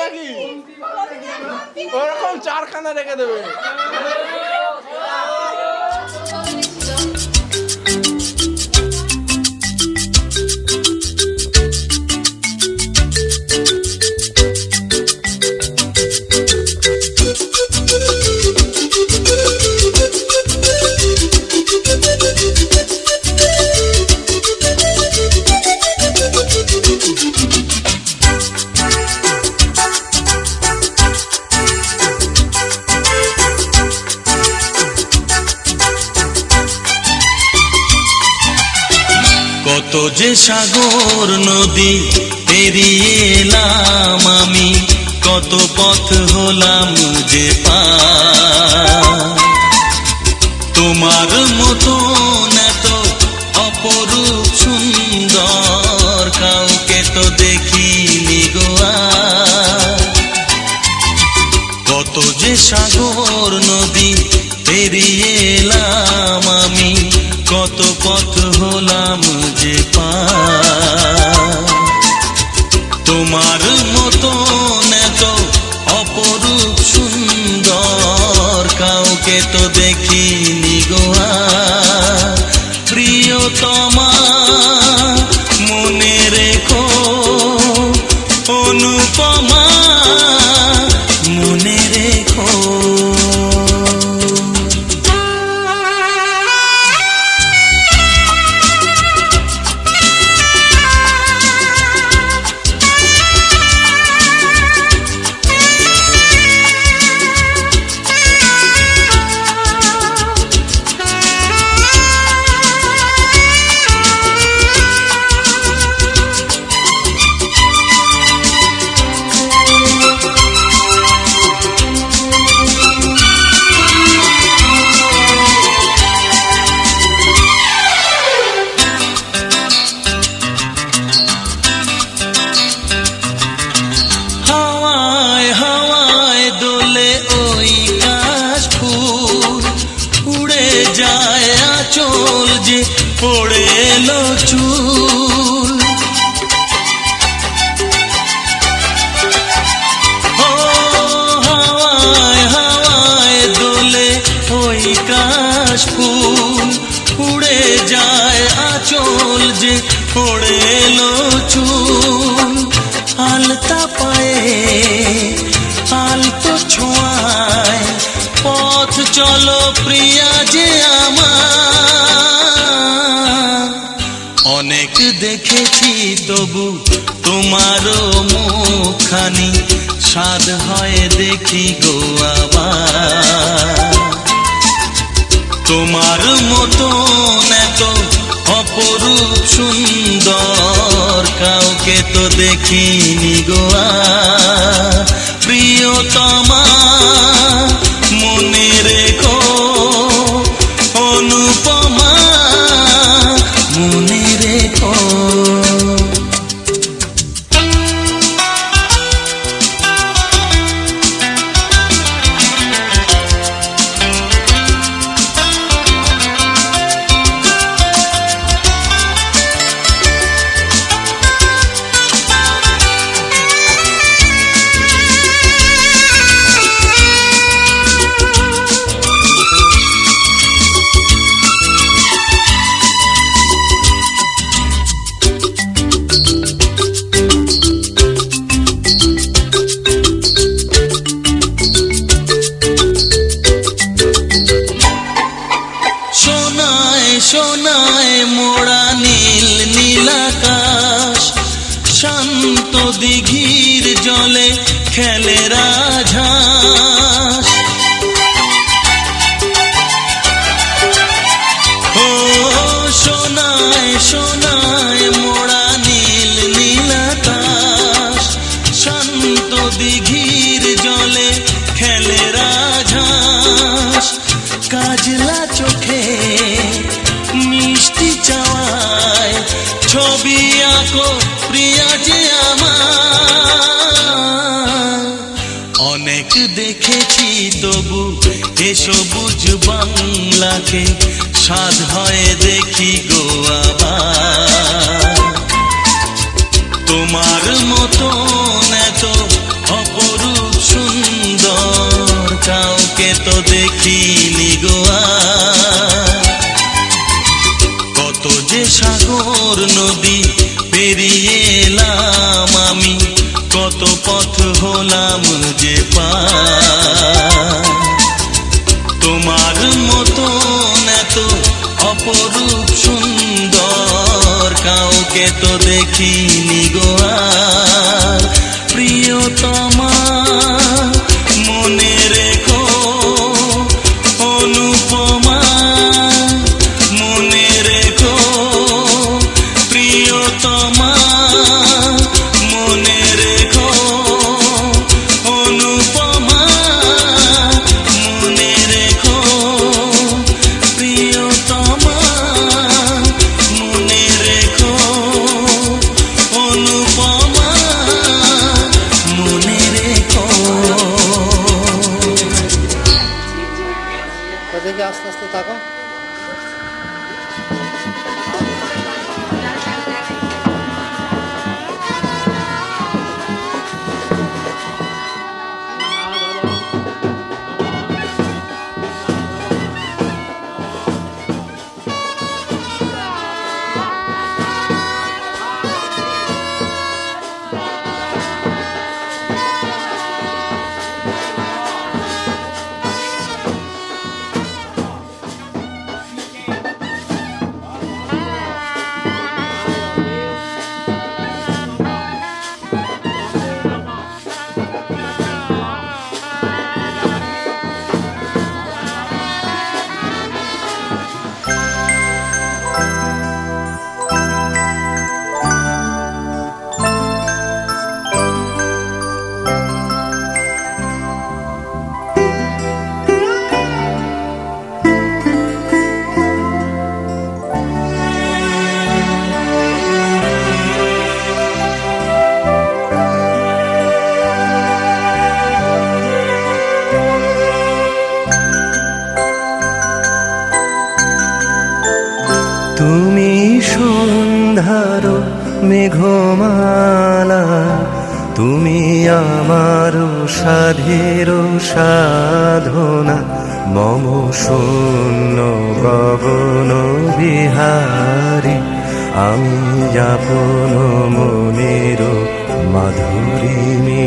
নাকি? ওরকম চারখানা রেখে দেবে। কত যে সাগর নদী পেরিয়ে এলাম আমি কত পথ হলাম যে পা চলো প্রিয়া যে আমার। অনেক দেখেছি তবু তোমারও মুখানি স্বাদ হয় দেখি গো আবার তোমার মতো এত অপরূপ সুন্দর, কাউকে তো দেখিনি গোয়া প্রিয় প্রিয়তমা মনে রেখো। দেখেছি তবু এ সবুজ বাংলাকে সাধ হয় দেখি গো তোমার মতো এত অপরূপ সুন্দর, কাউকে তো দেখিনি গোয়া কত যে সাগর নদী পেরিয়ে এলাম আমি কত পথ হলাম যে পা তোমার মতন এত অপরূপ সুন্দর কাউকে তো দেখিনি। ওদেরকে আস্তে আস্তে তাকো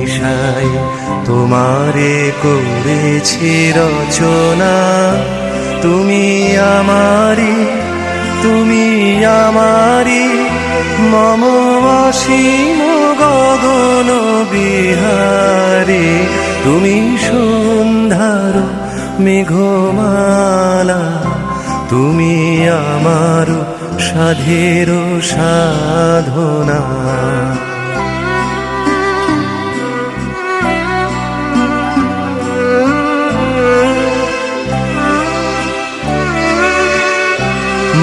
মিশাই তোমারে করেছি রচনা। তুমি আমারি তুমি আমারি মম অসীম গগন বিহারে। তুমি সন্ধ্যার মেঘমালা, তুমি আমার সাধের সাধনা।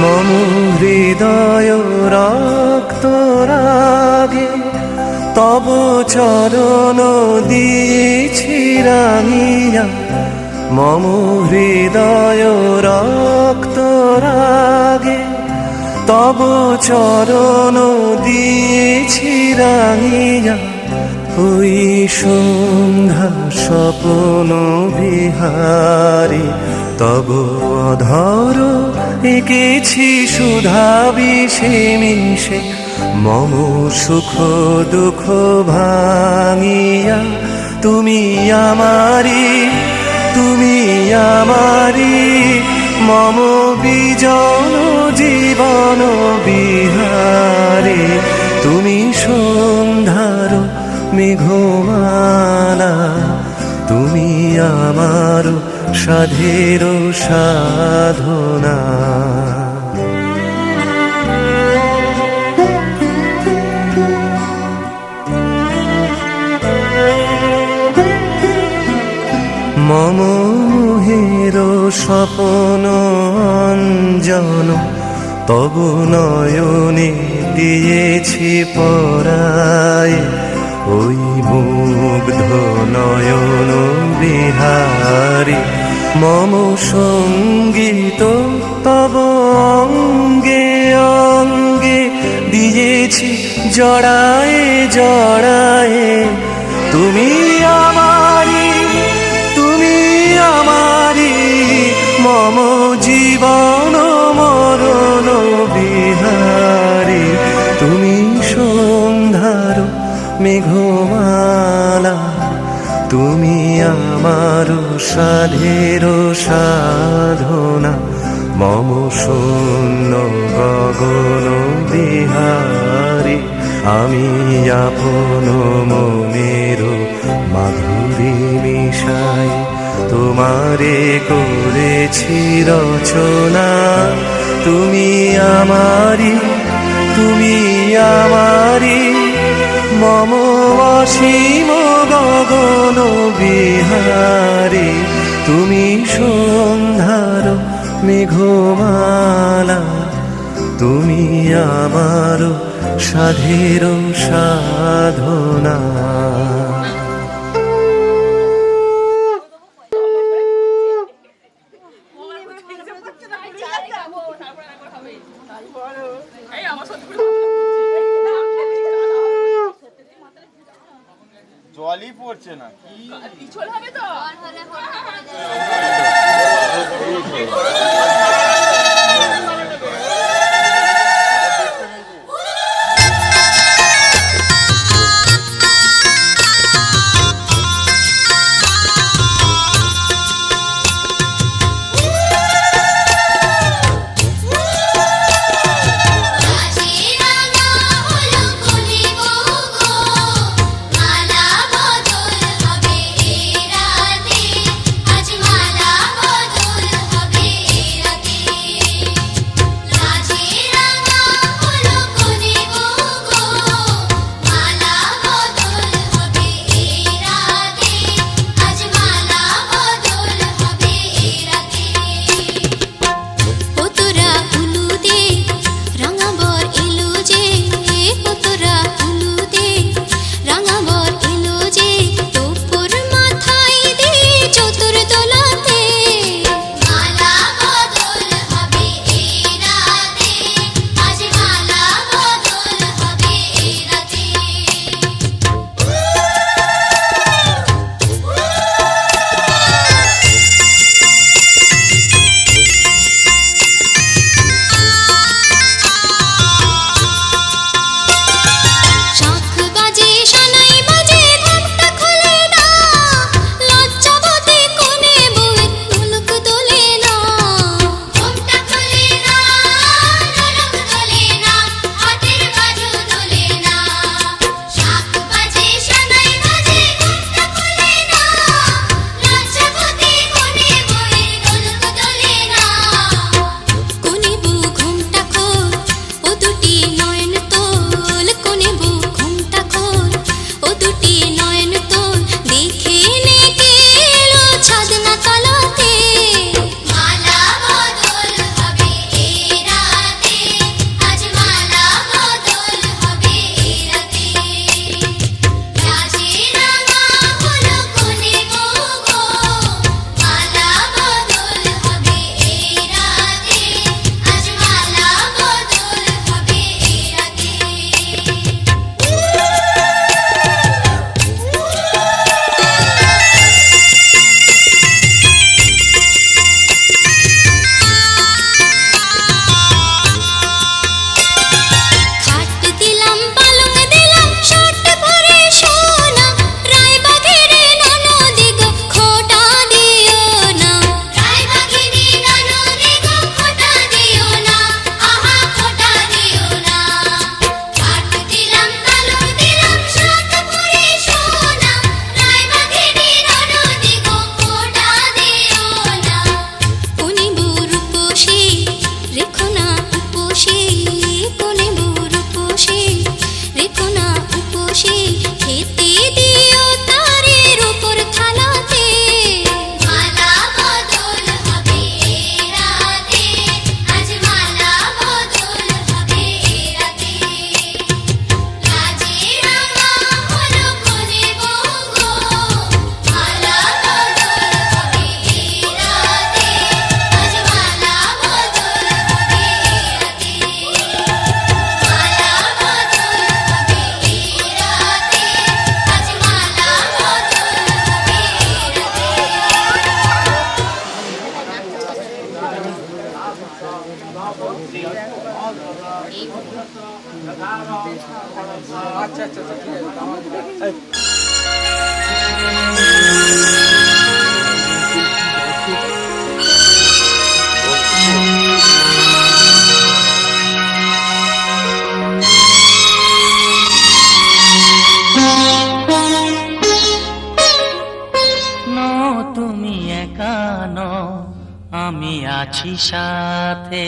মম হৃদয় রক্ত রাগে, তব চরণ দিয়েছি রাঙিয়া। মম হৃদয় রক্ত রাগে, তব চরণ দিয়েছি রাঙিয়া। ওই সন্ধ্যা স্বপ্ন বিহারী, তব অধর এঁকেছি সুধা বিষে মিশে মম সুখ, দুঃখ ভাঙিয়া, তুমি আমারি তুমি আমারি মম বিজন জীবন বিহারে, তুমি সন্ধ্যার মেঘমালা, তুমি আমার সাধের সাধনা। মম মোহের স্বপন অঞ্জন তব নয়নে দিয়েছি পরায়। ওই মুগ্ধ নয়ন বিহারী মম সংগীত, তব অঙ্গে অঙ্গে দিয়েছি জড়ায়ে জড়ায়ে। তুমি আমারি তুমি আমারি মম জীবন মরণ বিহারি। তুমি সন্ধার মেঘমালা, তুমি আমার সাধের সাধনা, মম শূন্য গগন বিহারী, আমি আপন মনের মাধুরী মিশাই তোমারে করেছি রচনা, তুমি আমারি তুমি আমারি মম অসীম গগন বিহারে তুমি সন্ধ্যার মেঘমালা তুমি আমার সাধের সাধনা। জলই পড়ছে না কি? পিছল হবে তো? আমি আছি সাথে।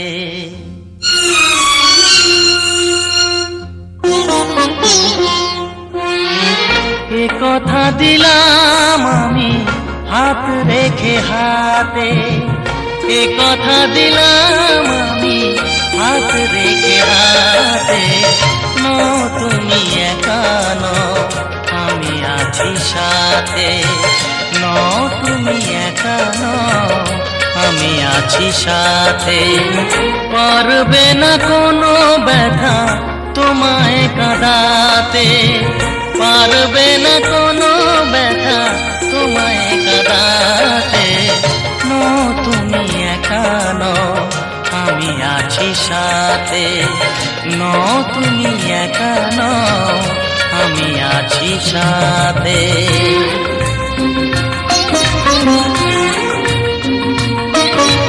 এ কথা দিলাম আমি হাত রেখে হাতে। এ কথা দিলাম আমি হাত রেখে হাতে। ন, তুমি একা ন আমি আছি সাথে। ন, তুমি একা ন আমি আছি সাথে। পারবে না কোনো ব্যথা তোমায় কাঁদাতে। পারবে না কোনো ব্যথা তোমায় কাঁদাতে। ন, তুমি একা আমি আছি সাথে। ন, তুমি একা আমি আছি সাথে।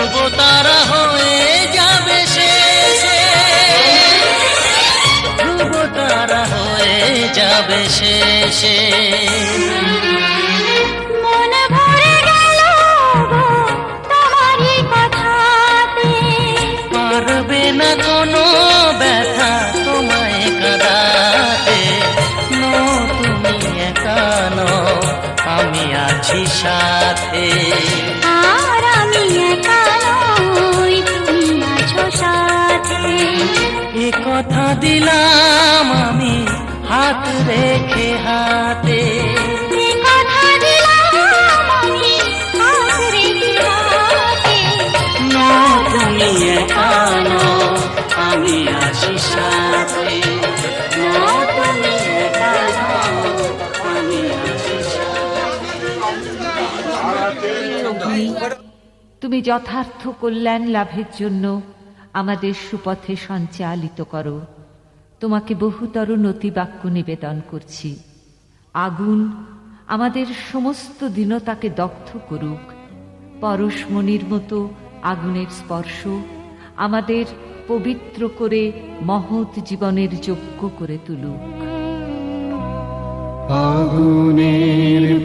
ধ্রুব তারা হয়ে যাবে সে। ধ্রুব তারা হয়ে যাবে শেষে এ কথা দিলাম আমি হাত রেখে হাতে। তুমি আমি সাথে। তুমি আমি আছি তুমি তুমি যথার্থ কল্যাণ লাভের জন্য আমাদের সুপথে সঞ্চালিত করো। তোমাকে বহুতর নতিবাক্য নিবেদন করছি। আগুন আমাদের সমস্ত দীনতাকে দগ্ধ করুক। পরশমণির মতো আগুনের স্পর্শ আমাদের পবিত্র করে মহৎ জীবনের যোগ্য করে তুলুক। আগুনের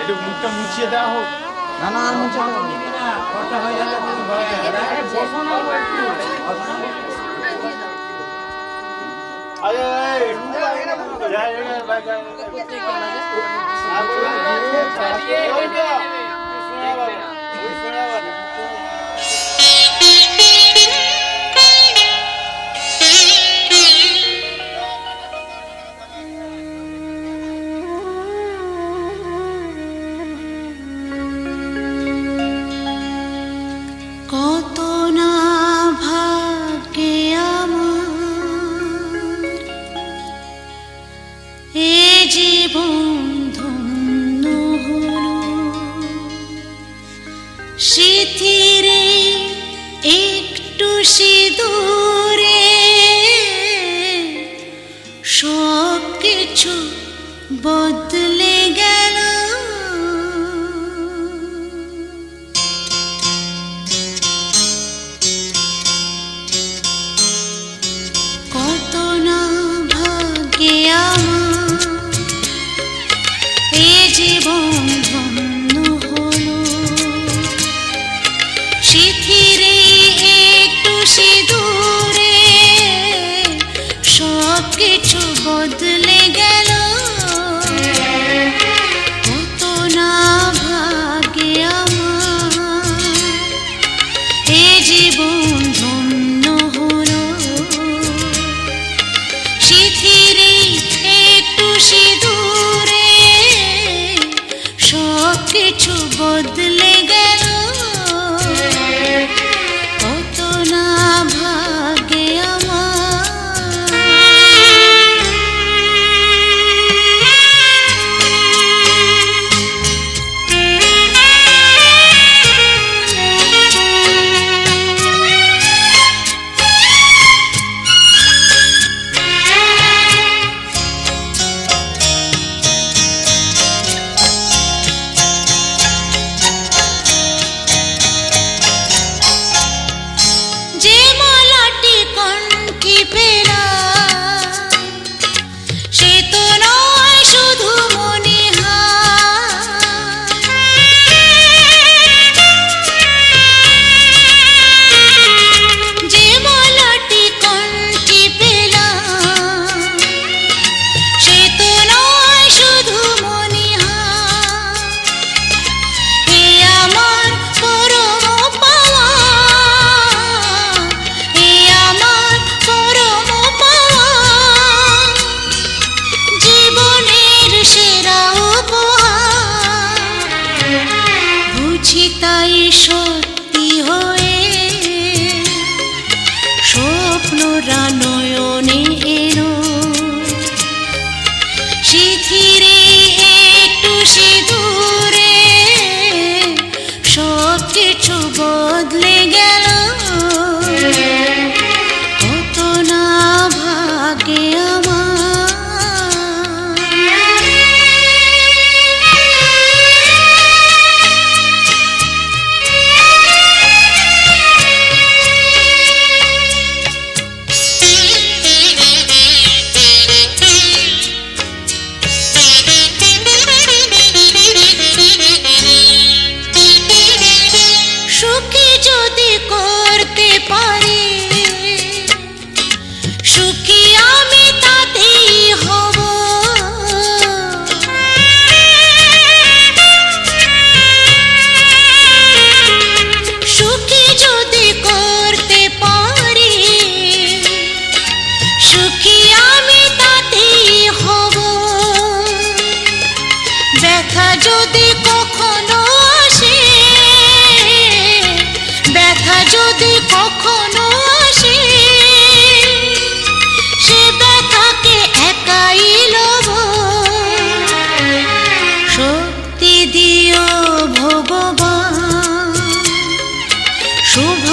একটু মুখটা মুছিয়ে দেওয়া হোক না না আর মুছে আরে But.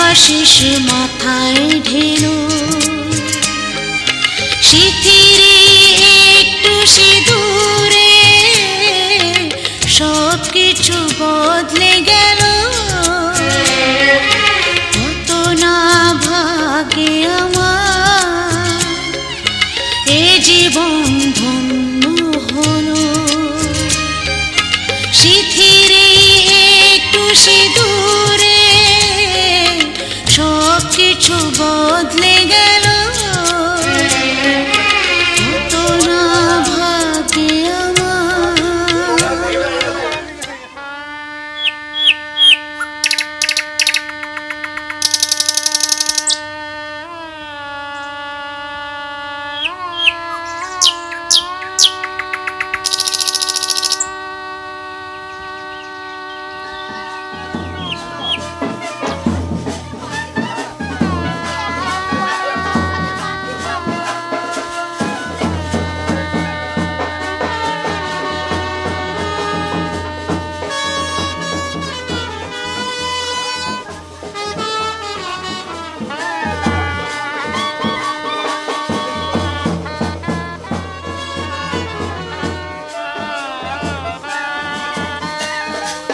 আশিস মাথায় ঢেলো। শিথিরে একটু সিঁদুরে